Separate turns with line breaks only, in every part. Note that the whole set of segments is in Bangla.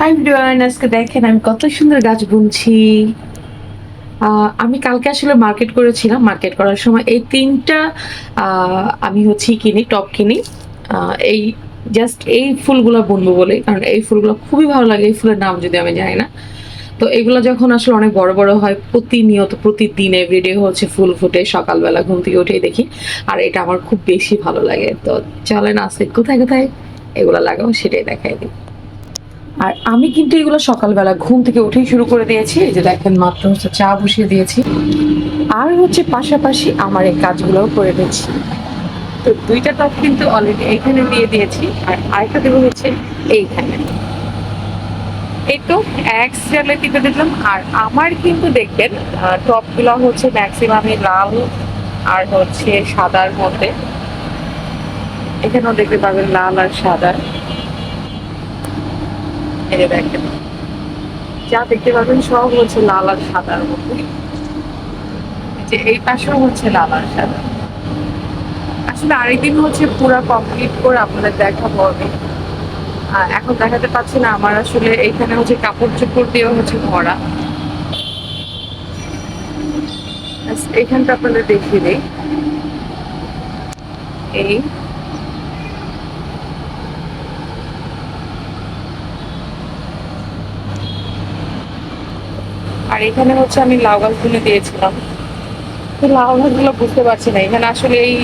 হাই ভিডিওয়ান আজকে দেখেন, আমি কত সুন্দর গাছ বুনছি। আমি কালকে আসলে মার্কেট করেছিলাম। মার্কেট করার সময় এই তিনটা আমি হচ্ছে কিনি টপ কিনি। এই জাস্ট এই ফুলগুলো বুনবো বলে। কারণ এই ফুলগুলো খুবই ভালো লাগে। এই ফুলের নাম যদি আমি জানি না। তো এগুলো যখন আসলে অনেক বড় বড় হয়, প্রতিনিয়ত, প্রতিদিন এভরিডে হচ্ছে ফুল ফুটে, সকালবেলা ঘুম থেকে উঠেই দেখি। আর এটা আমার খুব বেশি ভালো লাগে। তো চলেন আজকে কোথায় কোথায় এগুলো লাগাবো সেটাই দেখাই দিই। আর আমি কিন্তু এগুলো সকালবেলা ঘুম থেকে উঠেই শুরু করে দিয়েছি। যে দেখেন, মাত্র হচ্ছে চা বসিয়ে দিয়েছি। আর হচ্ছে পাশাপাশি আমার এই কাজগুলোও করে দিয়েছি তো দুইটা টপ কিন্তু অলরেডি এখানে দিয়ে দিয়েছি, আর আরেকটা দেবো হচ্ছে এইখানে। এই তো, এক সিরিয়ালে টিপে দিলাম। আর আমার কিন্তু দেখবেন টপগুলো হচ্ছে ম্যাক্সিমামই লাল আর হচ্ছে সাদার মধ্যে। এখানেও দেখতে পাবেন লাল আর সাদা। যে দেখেন যা দেখতে পাবেন সব হচ্ছে লাল আর সাদার মধ্যে। এই পাশেও হচ্ছে লাল আর সাদা। আসলে আরেকদিন হচ্ছে পুরো কমপ্লিট করে আপনাদের দেখাবো আমি। এখন দেখাতে পাচ্ছি না, আমার আসলে এইখানে হচ্ছে কাপড় চোপড় দিয়েও হচ্ছে ভরা। এইখানটা আপনাদের দেখিয়ে দিই। এই আর এখানে হচ্ছে আমি লাউ গাছগুলো দিয়েছিলাম। তো লাউ গাছগুলো বুঝতে পারছি না, এখানে আসলে এই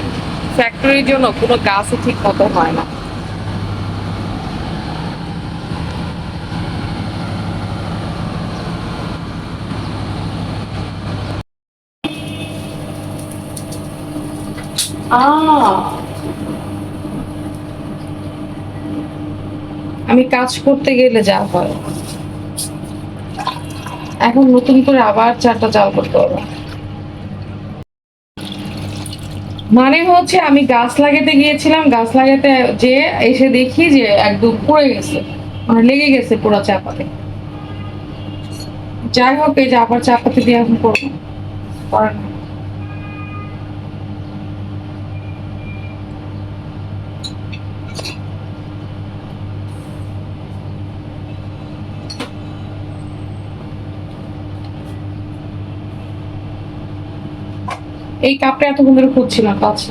ফ্যাক্টরির জন্য কোনো গাছই ঠিক মতো হয় না। আমি কাজ করতে গেলে যা হয়। এখন নতুন করে আবার চারটা চাল করতে হবে। মানে হচ্ছে আমি গাছ লাগাতে গিয়েছিলাম, গাছ লাগাতে যে এসে দেখি যে একদম পড়ে গেছে মানে লেগে গেছে পুরো চাপাতে। যাই হোক, এই যে আবার চাপাতে দিয়ে এখন করব। করার এই কাপটা এত ধরে খুঁজছিলাম পাচ্ছি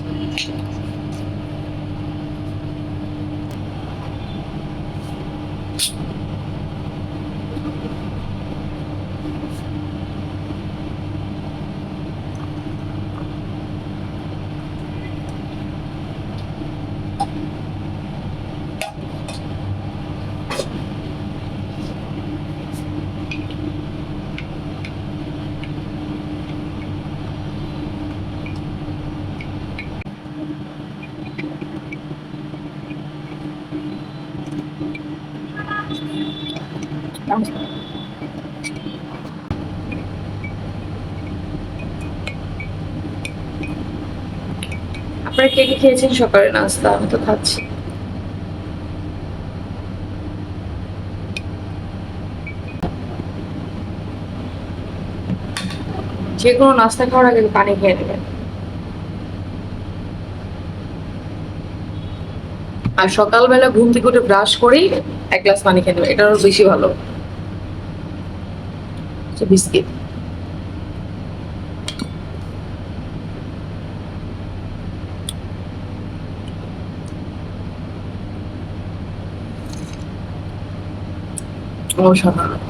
you আপনারা কে কে খেয়েছেন সকালে নাস্তা? আমি তো খাচ্ছি। যে কোনো নাস্তা খাওয়ার আগে পানি খেয়ে নেবেন। আর সকালবেলা ঘুম থেকে উঠে ব্রাশ করেই এক গ্লাস পানি খেয়ে নেবেন। এটা বেশি ভালো। বিস্কিট। অসাধারণ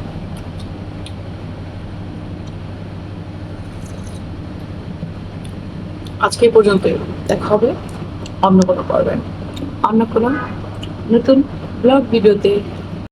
আজকে পর্যন্ত দেখা হবে অন্য কোনো পর্বে। অন্য কোনো নতুন ব্লগ ভিডিওতে